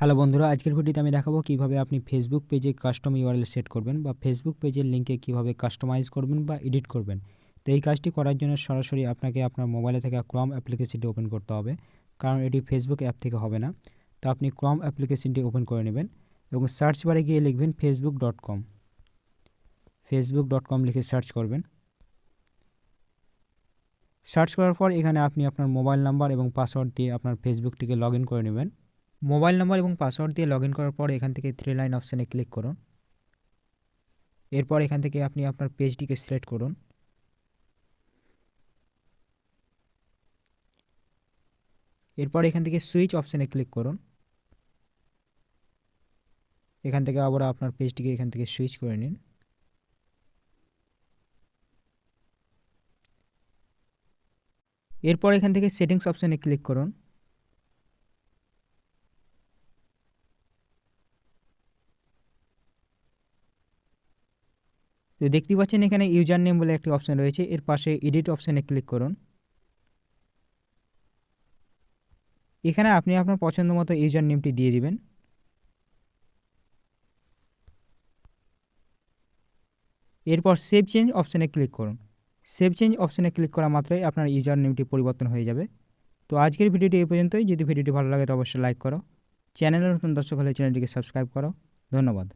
Hello বন্ধুরা, আজকের ভিডিওতে আমি দেখাবো কীভাবে আপনি ফেসবুক পেজে কাস্টম ইউআরএল সেট করবেন বা ফেসবুক পেজের লিঙ্কে কীভাবে কাস্টমাইজ করবেন বা এডিট করবেন। তো এই কাজটি করার জন্য সরাসরি আপনাকে আপনার মোবাইলে থেকে ক্রম অ্যাপ্লিকেশনটি ওপেন করতে হবে, কারণ এটি ফেসবুক অ্যাপ থেকে হবে না। তো আপনি ক্রম অ্যাপ্লিকেশনটি ওপেন করে নেবেন এবং সার্চ বারে গিয়ে লিখবেন Facebook dot com Facebook dot com লিখে সার্চ করবেন। সার্চ করার পর এখানে আপনি আপনার মোবাইল নাম্বার এবং পাসওয়ার্ড দিয়ে আপনার ফেসবুকটিকে লগ ইন করে নেবেন। মোবাইল নম্বর এবং পাসওয়ার্ড দিয়ে লগ করার পর এখান থেকে থ্রি লাইন অপশানে ক্লিক করুন। এরপর এখান থেকে আপনি আপনার পেজটিকে সিলেক্ট করুন। এরপর এখান থেকে সুইচ অপশানে ক্লিক করুন। এখান থেকে আবার আপনার পেজটিকে এখান থেকে সুইচ করে নিন। এরপর এখান থেকে সেটিংস অপশানে ক্লিক করুন। তো দেখতে পাচ্ছেন এখানে ইউজার নেম বলে একটি অপশান রয়েছে। এর পাশে এডিট অপশানে ক্লিক করুন। এখানে আপনি আপনার পছন্দ মতো ইউজার নেমটি দিয়ে দিবেন। এরপর সেভ চেঞ্জ অপশানে ক্লিক করুন। সেভ চেঞ্জ অপশানে ক্লিক করা মাত্রই আপনার ইউজার নেমটি পরিবর্তন হয়ে যাবে। তো আজকের ভিডিওটি এই পর্যন্তই। যদি ভিডিওটি ভালো লাগে তো অবশ্যই লাইক করো। চ্যানেলের নতুন দর্শক হলে চ্যানেলটিকে সাবস্ক্রাইব করো। ধন্যবাদ।